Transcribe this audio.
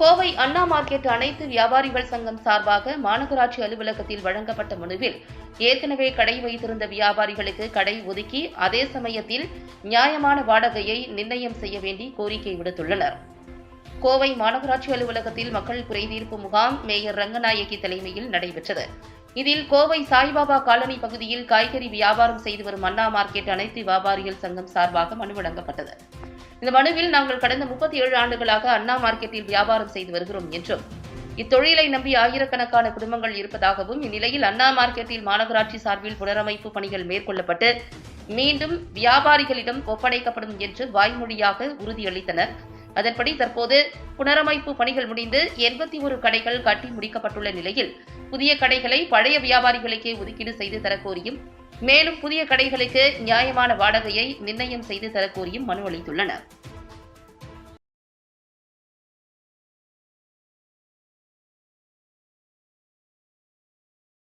கோவை அண்ணா market அனைத்து வியாபாரிகள் சங்கம் சார்பாக மாநகராட்சி அலுவலகத்தில் வழங்கப்பட்ட மனுவில் ஏற்கனவே கடை வைத்திருந்த வியாபாரிகளுக்கு கடை ஒதுக்கி அதே சமயத்தில் நியாயமான வாடகையை நிர்ணயம் செய்ய வேண்டி கோரிக்கை விடுத்துள்ளனர். கோவை மாநகராட்சி அலுவலகத்தில் மக்கள் குறைதீர்ப்பு முகாம் மேயர் ரங்கநாயகி தலைமையில் நடைபெற்றது. இதில் கோவை சாய்பாபா காலனி பகுதியில் காய்கறி வியாபாரம் செய்து வரும் அண்ணா மார்க்கெட் அனைத்து வியாபாரிகள் சங்கம் சார்பாக மனு வழங்கப்பட்டது. இந்த மனுவில் நாங்கள் கடந்த முப்பத்தி ஏழு ஆண்டுகளாக அண்ணா மார்க்கெட்டில் வியாபாரம் செய்து வருகிறோம் என்றும் இத்தொழிலை நம்பி ஆயிரக்கணக்கான குடும்பங்கள் இருப்பதாகவும் இந்நிலையில் அண்ணா மார்க்கெட்டில் மாநகராட்சி சார்பில் புனரமைப்பு பணிகள் மேற்கொள்ளப்பட்டு மீண்டும் வியாபாரிகளிடம் ஒப்படைக்கப்படும் என்று வாய்மொழியாக உறுதியளித்தனர். அதன்படி தற்போது புனரமைப்பு பணிகள் முடிந்து எண்பத்தி ஒரு கடைகள் கட்டி முடிக்கப்பட்டுள்ள நிலையில் புதிய கடைகளை பழைய வியாபாரிகளுக்கே ஒதுக்கீடு செய்து தரக்கோரியும் மேலும் புதிய கடைகளுக்கு நியாயமான வாடகையை நிர்ணயம் செய்து தரக்கோரியும் மனு அளித்துள்ளனர்.